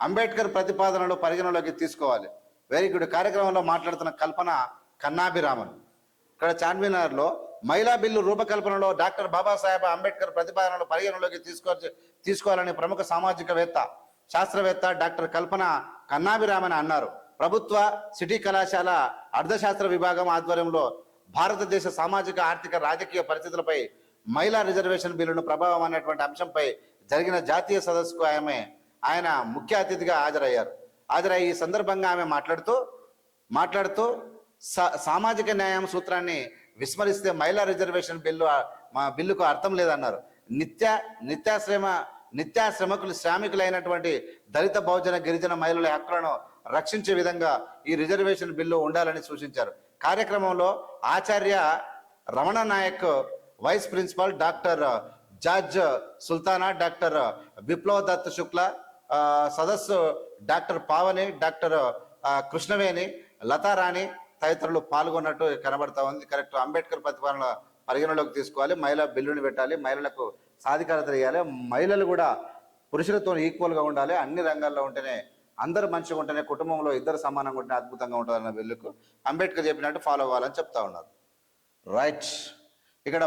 అంబేద్కర్ ప్రతిపాదనలు పరిగణలోకి తీసుకోవాలి. వెరీ గుడ్ కార్యక్రమంలో మాట్లాడుతున్న కల్పన కన్నాభిరామన్. ఇక్కడ చార్మినార్లో మహిళా బిల్లు రూపకల్పనలో డాక్టర్ బాబాసాహెబ్ అంబేద్కర్ ప్రతిపాదనలు పరిగణలోకి తీసుకో తీసుకోవాలని ప్రముఖ సామాజికవేత్త శాస్త్రవేత్త డాక్టర్ కల్పన కన్నాభిరామన్ అన్నారు. ప్రభుత్వ సిటీ కళాశాల అర్థశాస్త్ర విభాగం ఆధ్వర్యంలో భారతదేశ సామాజిక ఆర్థిక రాజకీయ పరిస్థితులపై మహిళా రిజర్వేషన్ బిల్లును ప్రభావం అనేటువంటి అంశంపై జరిగిన జాతీయ సదస్సుకు ఆమె ఆయన ముఖ్య అతిథిగా హాజరయ్యారు. హాజరై ఈ సందర్భంగా ఆమె మాట్లాడుతూ మాట్లాడుతూ సా- సామాజిక న్యాయం సూత్రాన్ని విస్మరిస్తే మహిళా రిజర్వేషన్ బిల్లు మా బిల్లుకు అర్థం లేదన్నారు. నిత్య నిత్యాశ్రమ నిత్యాశ్రమకులు శ్రామికులైనటువంటి దళిత బహుజన గిరిజన మహిళల హక్కులను రక్షించే విధంగా ఈ రిజర్వేషన్ బిల్లు ఉండాలని సూచించారు. కార్యక్రమంలో Acharya Ramana Naik vice principal doctor George Sultana doctor Viplav Dutt Shukla సదస్సు డాక్టర్ పావని డాక్టర్ కృష్ణవేణి లతారాణి తదితరులు పాల్గొన్నట్టు కనబడతా ఉంది. కరెక్ట్. అంబేద్కర్ ప్రతిపాదన పరిగణలోకి తీసుకోవాలి. మహిళా బిల్లుని పెట్టాలి. మహిళలకు సాధికారత ఇవ్వాలి మహిళలు కూడా పురుషులతో ఈక్వల్గా ఉండాలి. అన్ని రంగాల్లో ఉంటేనే అందరూ మంచిగా ఉంటేనే కుటుంబంలో ఇద్దరు సమానంగా ఉంటేనే అద్భుతంగా ఉంటుందన్న బిల్లుకు అంబేద్కర్ చెప్పినట్టు ఫాలో అవ్వాలని చెప్తా ఉన్నారు. రైట్ ఇక్కడ